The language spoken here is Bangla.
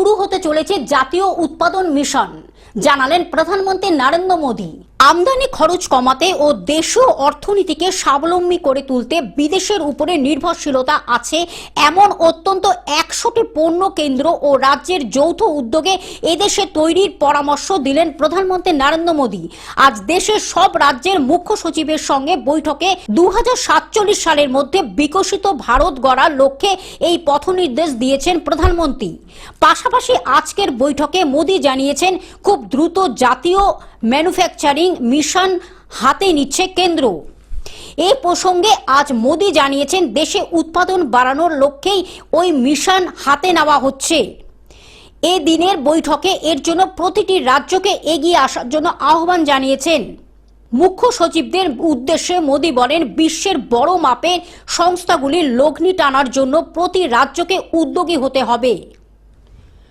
শুরু হতে চলেছে জাতীয় উৎপাদন মিশন। জানালেন প্রধানমন্ত্রী নরেন্দ্র মোদী। আমদানি খরচ কমাতে ও দেশীয় অর্থনীতিকে স্বাবলম্বী করে তুলতে বিদেশের উপরে নির্ভরশীলতা আছে এমন অত্যন্ত একশোটি পণ্য কেন্দ্র ও রাজ্যের যৌথ উদ্যোগে এদেশে তৈরির পরামর্শ দিলেন প্রধানমন্ত্রী নরেন্দ্র মোদী। আজ দেশের সব রাজ্যের মুখ্য সচিবের সঙ্গে বৈঠকে দু হাজার সাতচল্লিশ সালের মধ্যে বিকশিত ভারত গড়ার লক্ষ্যে এই পথনির্দেশ দিয়েছেন প্রধানমন্ত্রী। পাশাপাশি আজকের বৈঠকে মোদী জানিয়েছেন, খুব দ্রুত জাতীয় ম্যানুফ্যাকচারিং মিশন হাতে নিচ্ছে কেন্দ্র। এই প্রসঙ্গে আজ মোদী জানিয়েছেন, দেশে উৎপাদন বাড়ানোর লক্ষ্যেই ওই মিশন হাতে নেওয়া হচ্ছে। এ দিনের বৈঠকে এর জন্য প্রতিটি রাজ্যকে এগিয়ে আসার জন্য আহ্বান জানিয়েছেন। মুখ্য সচিবদের উদ্দেশ্যে মোদী বলেন, বিশ্বের বড় মাপের সংস্থাগুলির লগ্নি টানার জন্য প্রতি রাজ্যকে উদ্যোগী হতে হবে।